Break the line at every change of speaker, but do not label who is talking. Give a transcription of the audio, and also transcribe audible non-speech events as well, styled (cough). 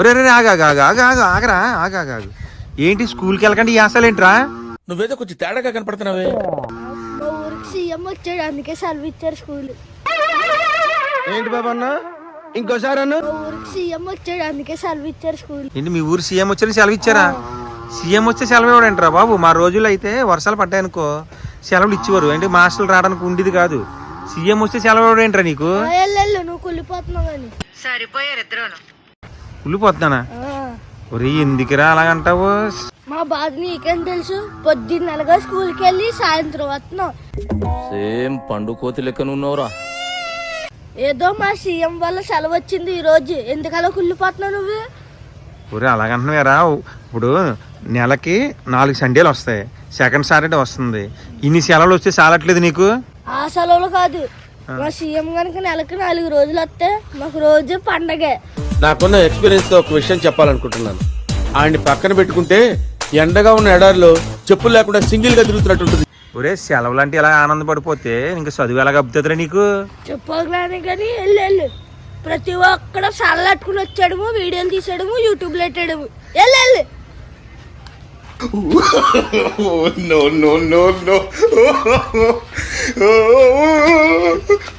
ఒరే రే ఆగా ఆగా ఆగా ఆగా ఆగరా ఆగా ఆగా. ఏంటి స్కూల్కి వెళ్ళకండి ఈ ఆశలు ఏంట్రా?
నువ్వేదో కొంచెం తేడాగా కనపడుతున్నావే.
మా ఊరికి సీఎం వచ్చాడు అందుకే సెలవు ఇచ్చారు స్కూల్.
ఏంటి బాబా అన్న? ఇంకోసారి అన్న?
మా ఊరికి సీఎం వచ్చాడు అందుకే సెలవు ఇచ్చారు స్కూల్.
ఏంటి మీ ఊరు సీఎం వచ్చి సెలవు ఇచ్చారా? సీఎం వచ్చే సెలవు ఇవ్వడంటారా బాబు? మా రోజుల్లో అయితే వర్షాలు పడ్డాయనుకో సెలవులు ఇచ్చేవారు. ఏంటి మాస్టర్లు రావడానికి ఉండేది కాదు. సీఎం వస్తే సెలవు ఇవ్వడేంట్రా నీకు? ఉల్లిపోతున్నానా ఒరే ఎందుకురా అలాగంటావు?
మా బాధ నీకేం తెలుసు? పొద్దున్న నెలగా స్కూల్కి వెళ్ళి సాయంత్రం వస్తున్నావు
సేమ్ పండు కోతి లెక్కన ఉన్నావురా.
ఏదో మా సీఎం వల్ల సెలవు వచ్చింది ఈ రోజు ఎందుకలా కుళ్ళిపోతున్నావు నువ్వు?
ఒరే అలాగంటున్నారా ఇప్పుడు నెలకి నాలుగు సండేలు వస్తాయి. సెకండ్ సాటర్డే వస్తుంది. ఇన్ని సెలవులు వస్తే చాలట్లేదు నీకు?
ఆ సెలవులు కాదు. మా సీఎం కనుక నెలకు నాలుగు రోజులు వస్తే మాకు రోజు పండగే.
నాకున్న ఎక్స్పీరియన్స్తో ఒక విషయం చెప్పాలనుకుంటున్నాను. ఆయన్ని పక్కన పెట్టుకుంటే ఎండగా ఉన్న ఎడారిలో చెప్పులు లేకుండా సింగిల్గా తిరుగుతున్నట్టు ఉంటుంది
ఒరే సెలవులు అంటే ఇలా ఆనందపడిపోతే ఇంకా చదువు ఎలా కప్పుతుందిరా నీకు?
చెప్పగలని కానీ వెళ్ళు వెళ్ళు. ప్రతి ఒక్కడు సల్లట్టుకుని వచ్చాడము వీడియోలు తీసాడము యూట్యూబ్లో పెట్టాడము. వెళ్ళు వెళ్ళు. (laughs)
No, no, no, (laughs) oh. (laughs)